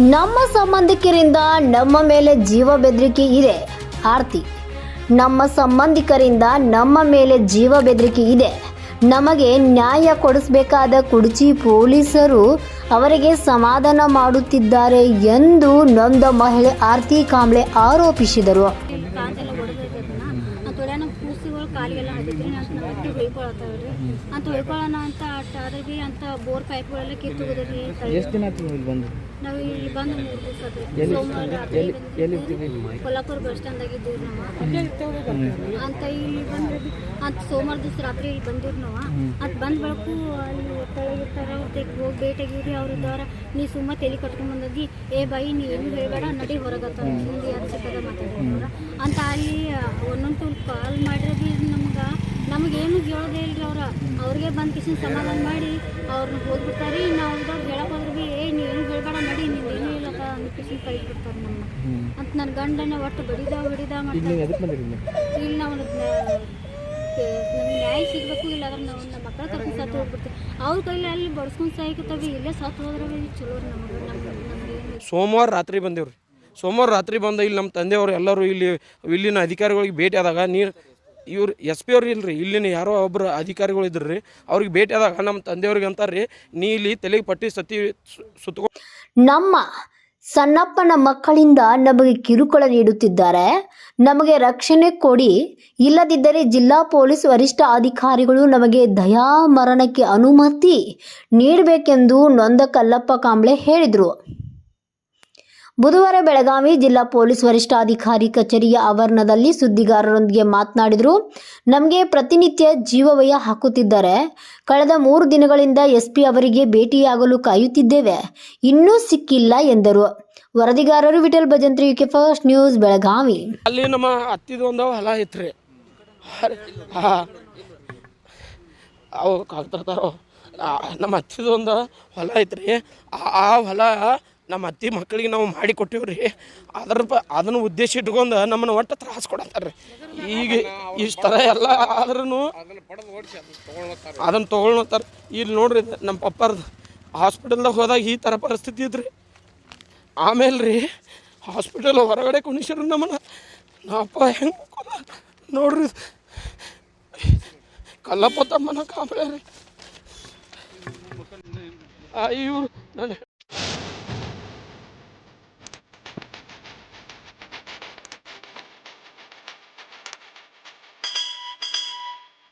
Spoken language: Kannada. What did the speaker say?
ನಮ್ಮ ಸಂಬಂಧಿಕರಿಂದ ನಮ್ಮ ಮೇಲೆ ಜೀವ ಬೆದರಿಕೆ ಇದೆ, ಆರ್ತಿ. ನಮ್ಮ ಸಂಬಂಧಿಕರಿಂದ ನಮ್ಮ ಮೇಲೆ ಜೀವ ಬೆದರಿಕೆ ಇದೆ. ನಮಗೆ ನ್ಯಾಯ ಕೊಡಿಸಬೇಕಾದ ಕುಡ್ಚಿ ಪೊಲೀಸರು ಅವರಿಗೆ ಸಮಾಧಾನ ಮಾಡುತ್ತಿದ್ದಾರೆ ಎಂದು ನೊಂದ ಮಹಿಳೆ ಆರ್ತಿ ಕಾಂಬ್ಳೆ ಆರೋಪಿಸಿದರು. ಅಂತ ಕೂಸುಗಳು ಕಾಲಿಗೆಲ್ಲ ಹತ್ತಿದ್ರಿ ಅಂತ ನಮ್ಮ ಹೊಯ್ಕೊಳತ್ತಾವ್ ರೀ. ಅಂತ ಹೊಯ್ಕೊಳ್ಳೋಣ ಅಂತ ಅಟ್ ಆದ್ರೆ ಬಿ ಅಂತ ಬೋರ್ ಪೈಪ್ಗಳೆಲ್ಲ ಕಿತ್ತುಗುದ್ರಿ ಎಷ್ಟು ದಿನ ಆಯ್ತು ನೀವು ಇಲ್ಲಿ ಬಂದು? ನಾವು ಇಲ್ಲಿ ಬಂದು ಮೂರು ದಿವಸ ಸೋಮವಾರ ರಾತ್ರಿ ಕೊಲ್ಲಾಪುರ ಬಸ್ ಸ್ಟ್ಯಾಂಡ್ ಇದ್ದೀವಿ ನಾವು. ಅಂತ ಇಲ್ಲಿ ಬಂದ್ರೆ ಬಿ ಅಂತ ಸೋಮವಾರ ದಿವಸ ರಾತ್ರಿ ಇಲ್ಲಿ ಬಂದಿವ್ರಿ ನಾವು. ಅಂತ ಬಂದ ಬೆಳಕು ಅಲ್ಲಿ ತೆಳಗಿರ್ತಾರ ಅವ್ರಿಗೆ ಹೋಗಿ ಭೇಟಿಯಾಗಿವ್ರಿ ಅವ್ರ ಇದ್ದವ್ರ ನೀ ಸುಮ್ಮನೆ ತಲೆ ಕಟ್ಕೊಂಡ್ ಬಂದದಿ ಏ ಬಾಯಿ ನೀ ಏನು ಹೇಳ್ಬೇಡ ನಡಿ ಹೊರಗತ್ತ ಹಿಂದಿ ಅದು ಸಿಕ್ಕದ ಮಾತಾಡ್ಕೊಂಡ್ರ ಅಂತ ಅಲ್ಲಿ ಒಂದೊಂದು ಕಾಲ್ ಮಾಡಿರೋ ಭೀ ನಮ್ಗೆ ನಮಗೇನು ಹೇಳೋದೇ ಇಲ್ರಿ ಅವ್ರು. ಅವ್ರಿಗೆ ಬಂದು ಕಿಶನ್ ಸಮಾಧಾನ ಮಾಡಿ ಅವ್ರನ್ನ ಹೋಗ್ಬಿಡ್ತಾರೆ. ನಾವು ಇದ್ದವ್ರು ಹೇಳಕ್ ಹೋದ್ರೆ ಬಿ ಏ ನೀ ಏನು ಹೇಳ್ಬೇಡ ಮಾಡಿ ನೀನು ಏನು ಅಂದ್ ಕಿಸಿನ ಕೈ ಬಿಡ್ತಾರೆ ನಮ್ಮ ಅಂತ ನನ್ನ ಗಂಡನ ಒಟ್ಟು ಬಡಿದ ಹೊಡಿದ ಈಗ ಮಾಡ್ತಾರೆ. ಇಲ್ಲಿ ನಾವು ನಮ್ಗೆ ನ್ಯಾಯ ಸಿಗ್ಬೇಕು ಇಲ್ಲ ಅಂದ್ರೆ ನಾವು ನಮ್ಮ ಮಕ್ಕಳ ಕರ್ಕೊಂಡು ಸತ್ತು ಹೋಗ್ಬಿಡ್ತೀವಿ. ಅವ್ರ ಕೈಲಿ ಅಲ್ಲಿ ಬಡ್ಸ್ಕೊಂಡು ಸಾಯ್ಕತ್ತವಿ. ಇಲ್ಲೇ ಸತ್ತು ಹೋದ್ರೆ ಚಲೋ ನಮ್ಗೆ ನಮ್ಗೆ ಸೋಮವಾರ ರಾತ್ರಿ ಬಂದೇವ್ರಿ. ಸೋಮವಾರ ರಾತ್ರಿ ಬಂದ ಇಲ್ಲಿ ನಮ್ಮ ತಂದೆಯವರು ಎಲ್ಲರೂ ಇಲ್ಲಿ ಇಲ್ಲಿನ ಅಧಿಕಾರಿಗಳಿಗೆ ಭೇಟಿ ಆದಾಗ ನೀರು ಇವರು ಎಸ್ ಪಿ ಅವ್ರು ಇಲ್ರಿ, ಇಲ್ಲಿನ ಯಾರೋ ಒಬ್ಬರು ಅಧಿಕಾರಿಗಳು ಇದ್ರು ರೀ ಅವ್ರಿಗೆ ಭೇಟಿ ಆದಾಗ ನಮ್ಮ ತಂದೆಯವ್ರಿಗೆ ಅಂತಾರೆ ನೀ ಇಲ್ಲಿ ತಲೆಗೆ ಪಟ್ಟಿ ಸತಿ ಸುತ್ತಕೊಂಡು ನಮ್ಮ ಸಣ್ಣಪ್ಪನ ಮಕ್ಕಳಿಂದ ನಮಗೆ ಕಿರುಕುಳ ನೀಡುತ್ತಿದ್ದಾರೆ. ನಮಗೆ ರಕ್ಷಣೆ ಕೊಡಿ. ಇಲ್ಲದಿದ್ದರೆ ಜಿಲ್ಲಾ ಪೊಲೀಸ್ ವರಿಷ್ಠ ಅಧಿಕಾರಿಗಳು ನಮಗೆ ದಯಾ ಮರಣಕ್ಕೆ ಅನುಮತಿ ನೀಡಬೇಕೆಂದು ನೊಂದ ಕಲ್ಲಪ್ಪ ಕಾಂಬ್ಳೆ ಹೇಳಿದರು. ಬುಧವಾರ ಬೆಳಗಾವಿ ಜಿಲ್ಲಾ ಪೊಲೀಸ್ ವರಿಷ್ಠಾಧಿಕಾರಿ ಕಚೇರಿಯ ಆವರಣದಲ್ಲಿ ಸುದ್ದಿಗಾರರೊಂದಿಗೆ ಮಾತನಾಡಿದರು, ನಮಗೆ ಪ್ರತಿನಿತ್ಯ ಜೀವವಯ ಹಾಕುತ್ತಿದ್ದಾರೆ. ಕಳೆದ ಮೂರು ದಿನಗಳಿಂದ ಎಸ್ಪಿ ಅವರಿಗೆ ಭೇಟಿಯಾಗಲು ಕಾಯುತ್ತಿದ್ದೇವೆ. ಇನ್ನೂ ಸಿಕ್ಕಿಲ್ಲ ಎಂದರು. ವರದಿಗಾರರು Vithal Bhajantri, UK first news, Belagavi. ಅಲ್ಲಿ ನಮ್ಮ ಹತ್ತಿದೊಂದು ಹೊಲ ಐತ್ರಿ ಅವು ನಮ್ಮ ಹತ್ತಿದೊಂದು ಹೊಲ ಐತ್ರಿ ಆ ಹೊಲ ನಮ್ಮ ಅತ್ತಿ ಮಕ್ಕಳಿಗೆ ನಾವು ಮಾಡಿ ಕೊಟ್ಟಿವ್ರಿ. ಅದ್ರ ಪ, ಅದನ್ನು ಉದ್ದೇಶ ಇಟ್ಕೊಂಡು ನಮ್ಮನ್ನು ಒಟ್ಟು ತ್ರಾಸ ಕೊಡತ್ತಾರ್ರಿ. ಈಗ ಇಷ್ಟು ಥರ ಎಲ್ಲ ಆದ್ರೂ ಅದನ್ನು ತೊಗೊಳ್ತಾರೆ ಇಲ್ಲಿ ನೋಡ್ರಿ ನಮ್ಮ ಪಪ್ಪಾರ್ದು ಹಾಸ್ಪಿಟಲ್ದಾಗ ಹೋದಾಗ ಈ ಥರ ಪರಿಸ್ಥಿತಿ ಇದ್ರಿ. ಆಮೇಲೆ ರೀ ಹಾಸ್ಪಿಟಲ್ ಹೊರಗಡೆ ಕುಣಿಸ್ರು ನಮ್ಮನ್ನು. ನಾವಪ್ಪ ಹೆಂಗೆ ನೋಡ್ರಿ. ಕಲ್ಲಪ್ಪ ತಮ್ಮನ ಕಾಂಬಳೆ ರೀ ನಾನು